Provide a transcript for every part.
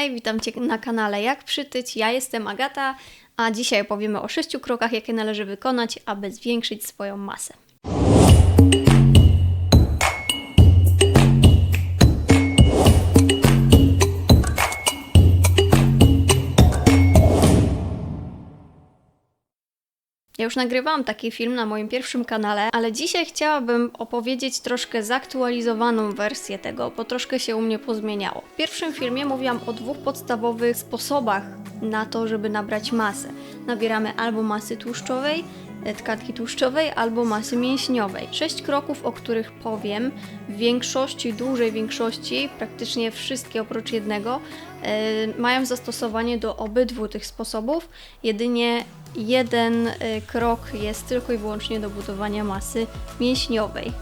Hej, witam Cię na kanale Jak Przytyć. Ja jestem Agata, a dzisiaj opowiemy o sześciu krokach, jakie należy wykonać, aby zwiększyć swoją masę. Ja już nagrywałam taki film na moim pierwszym kanale, ale dzisiaj chciałabym opowiedzieć troszkę zaktualizowaną wersję tego, bo troszkę się u mnie pozmieniało. W pierwszym filmie mówiłam o dwóch podstawowych sposobach na to, żeby nabrać masę. Nabieramy albo masy tłuszczowej, e, tkanki tłuszczowej, albo masy mięśniowej. Sześć kroków, o których powiem, w większości, dużej większości, praktycznie wszystkie oprócz jednego, e, mają zastosowanie do obydwu tych sposobów. Jedynie jeden e, krok jest tylko i wyłącznie do budowania masy mięśniowej.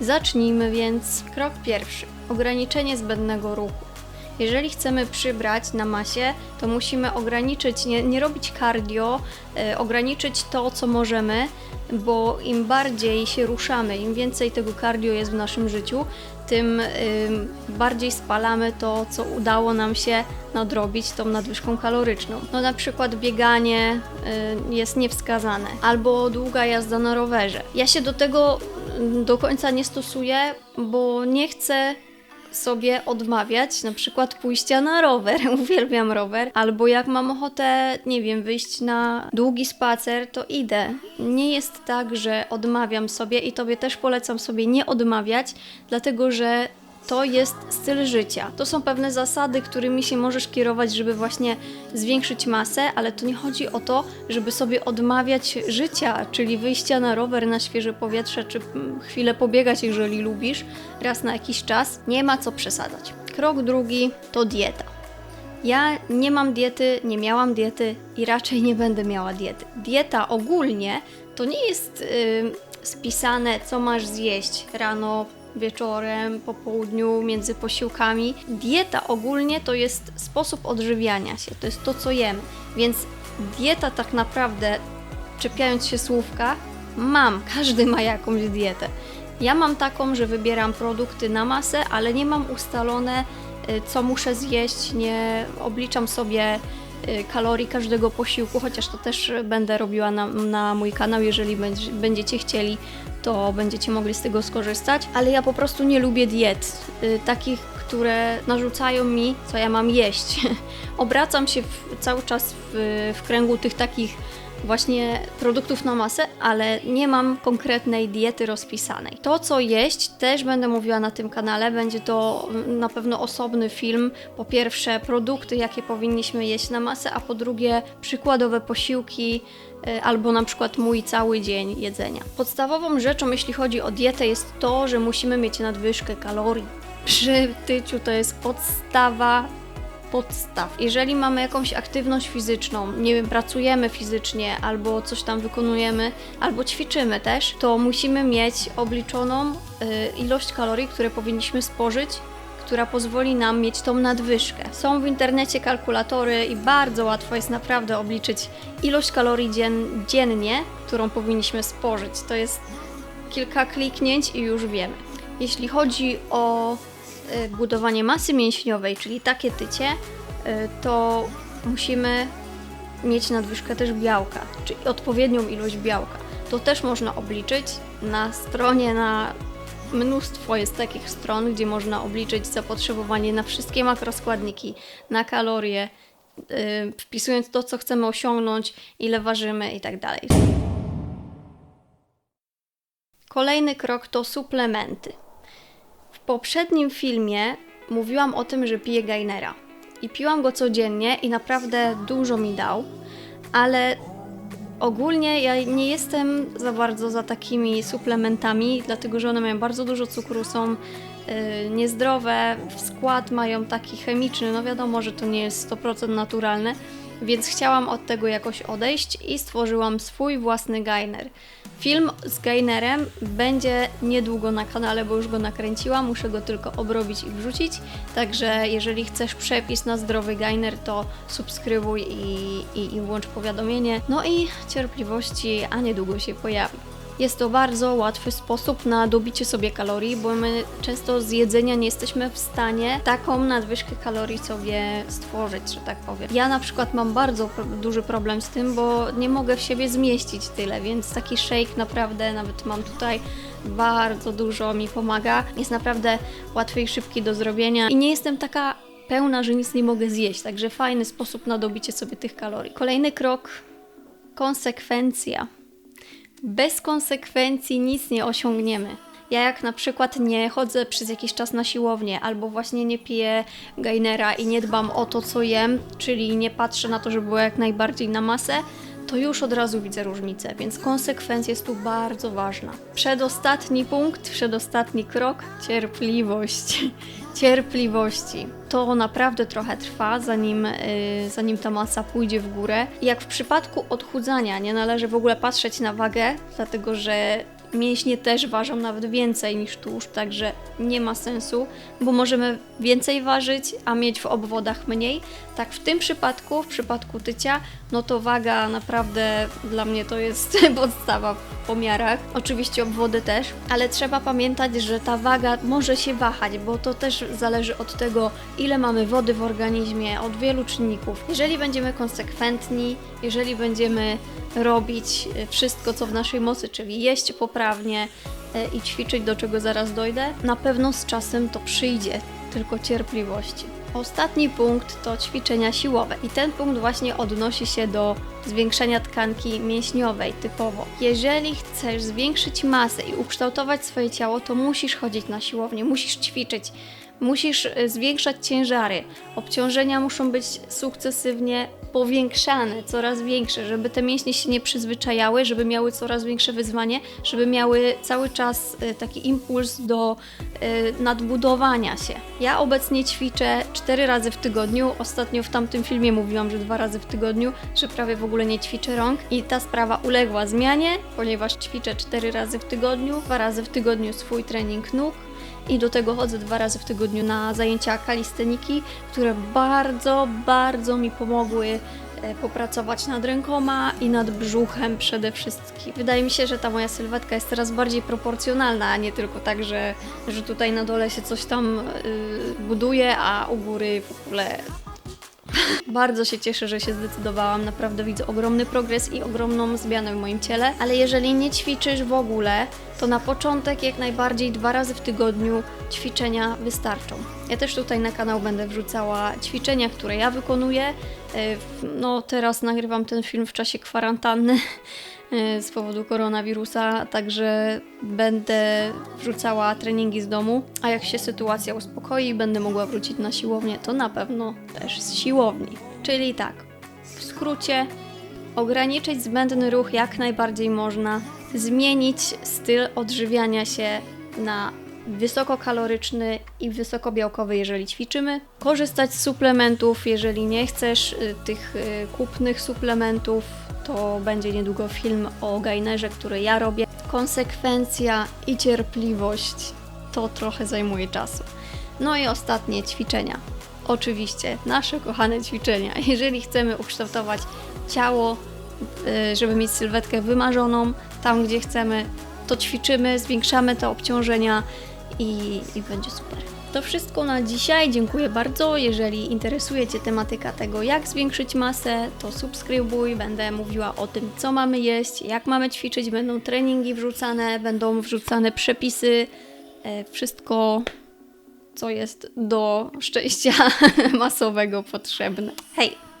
Zacznijmy więc. Krok pierwszy: ograniczenie zbędnego ruchu. Jeżeli chcemy przybrać na masie, to musimy ograniczyć, nie, nie robić cardio, e, ograniczyć to, co możemy, bo im bardziej się ruszamy, im więcej tego cardio jest w naszym życiu, tym ym, bardziej spalamy to, co udało nam się nadrobić tą nadwyżką kaloryczną. No na przykład bieganie y, jest niewskazane, albo długa jazda na rowerze. Ja się do tego y, do końca nie stosuję, bo nie chcę sobie odmawiać na przykład pójścia na rower. Uwielbiam rower. Albo jak mam ochotę, nie wiem, wyjść na długi spacer, to idę. Nie jest tak, że odmawiam sobie i tobie też polecam sobie nie odmawiać, dlatego że to jest styl życia. To są pewne zasady, którymi się możesz kierować, żeby właśnie zwiększyć masę, ale to nie chodzi o to, żeby sobie odmawiać życia, czyli wyjścia na rower, na świeże powietrze, czy chwilę pobiegać, jeżeli lubisz, raz na jakiś czas. Nie ma co przesadzać. Krok drugi to dieta. Ja nie mam diety, nie miałam diety i raczej nie będę miała diety. Dieta ogólnie to nie jest yy, spisane, co masz zjeść rano, wieczorem, po południu, między posiłkami. Dieta ogólnie to jest sposób odżywiania się, to jest to, co jemy. Więc dieta tak naprawdę, czepiając się słówka, mam, każdy ma jakąś dietę. Ja mam taką, że wybieram produkty na masę, ale nie mam ustalone, y, co muszę zjeść, nie obliczam sobie kalorii każdego posiłku, chociaż to też będę robiła na, na mój kanał, jeżeli będziecie chcieli to będziecie mogli z tego skorzystać, ale ja po prostu nie lubię diet, y, takich, które narzucają mi, co ja mam jeść. Obracam się w, cały czas w, w kręgu tych takich właśnie produktów na masę, ale nie mam konkretnej diety rozpisanej. To, co jeść, też będę mówiła na tym kanale. Będzie to na pewno osobny film. Po pierwsze, produkty, jakie powinniśmy jeść na masę, a po drugie, przykładowe posiłki y, albo na przykład mój cały dzień jedzenia. Podstawową rzeczą, jeśli chodzi o dietę, jest to, że musimy mieć nadwyżkę kalorii. Przy tyciu to jest podstawa podstaw. Jeżeli mamy jakąś aktywność fizyczną, nie wiem, pracujemy fizycznie, albo coś tam wykonujemy, albo ćwiczymy też, to musimy mieć obliczoną y, ilość kalorii, które powinniśmy spożyć która pozwoli nam mieć tą nadwyżkę. Są w internecie kalkulatory i bardzo łatwo jest naprawdę obliczyć ilość kalorii dzien dziennie, którą powinniśmy spożyć. To jest kilka kliknięć i już wiemy. Jeśli chodzi o Y, budowanie masy mięśniowej, czyli takie tycie, y, to musimy mieć nadwyżkę też białka, czyli odpowiednią ilość białka. To też można obliczyć na stronie, na mnóstwo jest takich stron, gdzie można obliczyć zapotrzebowanie na wszystkie makroskładniki, na kalorie, yy, wpisując to, co chcemy osiągnąć, ile ważymy i tak. Kolejny krok to suplementy poprzednim filmie mówiłam o tym, że piję Gainera. I piłam go codziennie i naprawdę dużo mi dał, ale ogólnie ja nie jestem za bardzo za takimi suplementami, dlatego że one mają bardzo dużo cukru, są yy, niezdrowe, skład mają taki chemiczny, no wiadomo, że to nie jest 100% naturalne, więc chciałam od tego jakoś odejść i stworzyłam swój własny gainer. Film z gainerem będzie niedługo na kanale, bo już go nakręciłam, muszę go tylko obrobić i wrzucić. Także jeżeli chcesz przepis na zdrowy gainer, to subskrybuj i, i, i włącz powiadomienie. No i cierpliwości, a niedługo się pojawi. Jest to bardzo łatwy sposób na dobicie sobie kalorii, bo my często z jedzenia nie jesteśmy w stanie taką nadwyżkę kalorii sobie stworzyć, że tak powiem. Ja na przykład mam bardzo duży problem z tym, bo nie mogę w siebie zmieścić tyle, więc taki shake naprawdę nawet mam tutaj bardzo dużo mi pomaga. Jest naprawdę łatwy i szybki do zrobienia i nie jestem taka pełna, że nic nie mogę zjeść, także fajny sposób na dobicie sobie tych kalorii. Kolejny krok konsekwencja. Bez konsekwencji nic nie osiągniemy. Ja jak na przykład nie chodzę przez jakiś czas na siłownię, albo właśnie nie piję gainera i nie dbam o to, co jem, czyli nie patrzę na to, żeby było jak najbardziej na masę, to już od razu widzę różnicę, więc konsekwencja jest tu bardzo ważna. Przedostatni punkt, przedostatni krok cierpliwość. Cierpliwości. To naprawdę trochę trwa, zanim, yy, zanim ta masa pójdzie w górę. Jak w przypadku odchudzania, nie należy w ogóle patrzeć na wagę, dlatego że mięśnie też ważą nawet więcej niż tłuszcz, także nie ma sensu, bo możemy więcej ważyć, a mieć w obwodach mniej. Tak w tym przypadku, w przypadku tycia, no to waga naprawdę dla mnie to jest podstawa w pomiarach. Oczywiście obwody też, ale trzeba pamiętać, że ta waga może się wahać, bo to też zależy od tego, ile mamy wody w organizmie, od wielu czynników. Jeżeli będziemy konsekwentni, jeżeli będziemy robić e, wszystko, co w naszej mocy, czyli jeść poprawnie e, i ćwiczyć, do czego zaraz dojdę, na pewno z czasem to przyjdzie, tylko cierpliwości. Ostatni punkt to ćwiczenia siłowe i ten punkt właśnie odnosi się do zwiększenia tkanki mięśniowej typowo. Jeżeli chcesz zwiększyć masę i ukształtować swoje ciało, to musisz chodzić na siłownię, musisz ćwiczyć, musisz e, zwiększać ciężary. Obciążenia muszą być sukcesywnie powiększane, coraz większe, żeby te mięśnie się nie przyzwyczajały, żeby miały coraz większe wyzwanie, żeby miały cały czas e, taki impuls do e, nadbudowania się. Ja obecnie ćwiczę 4 razy w tygodniu. Ostatnio w tamtym filmie mówiłam, że dwa razy w tygodniu, że prawie w ogóle nie ćwiczę rąk i ta sprawa uległa zmianie, ponieważ ćwiczę 4 razy w tygodniu, dwa razy w tygodniu swój trening nóg i do tego chodzę dwa razy w tygodniu na zajęcia kalisteniki, które bardzo, bardzo mi pomogły e, popracować nad rękoma i nad brzuchem przede wszystkim. Wydaje mi się, że ta moja sylwetka jest teraz bardziej proporcjonalna, a nie tylko tak, że, że tutaj na dole się coś tam y, buduje, a u góry w ogóle bardzo się cieszę, że się zdecydowałam. Naprawdę widzę ogromny progres i ogromną zmianę w moim ciele. Ale jeżeli nie ćwiczysz w ogóle, to na początek jak najbardziej dwa razy w tygodniu ćwiczenia wystarczą. Ja też tutaj na kanał będę wrzucała ćwiczenia, które ja wykonuję. E, No teraz nagrywam ten film w czasie kwarantanny e, z powodu koronawirusa, także będę wrzucała treningi z domu, a jak się sytuacja uspokoi i będę mogła wrócić na siłownię, to na pewno też z siłowni. Czyli tak, w skrócie, ograniczyć zbędny ruch jak najbardziej można, zmienić styl odżywiania się na wysokokaloryczny i wysokobiałkowy, jeżeli ćwiczymy, korzystać z suplementów, jeżeli nie chcesz y, tych y, kupnych suplementów, to będzie niedługo film o gainerze, który ja robię. Konsekwencja i cierpliwość to trochę zajmuje czasu. No i ostatnie ćwiczenia. Oczywiście nasze kochane ćwiczenia. Jeżeli chcemy ukształtować ciało, żeby mieć sylwetkę wymarzoną tam, gdzie chcemy, to ćwiczymy, zwiększamy te obciążenia i, i będzie super. To wszystko na dzisiaj. Dziękuję bardzo. Jeżeli interesuje Cię tematyka tego, jak zwiększyć masę, to subskrybuj. Będę mówiła o tym, co mamy jeść, jak mamy ćwiczyć. Będą treningi wrzucane, będą wrzucane przepisy. E, Wszystko, co jest do szczęścia masowego potrzebne. Hej!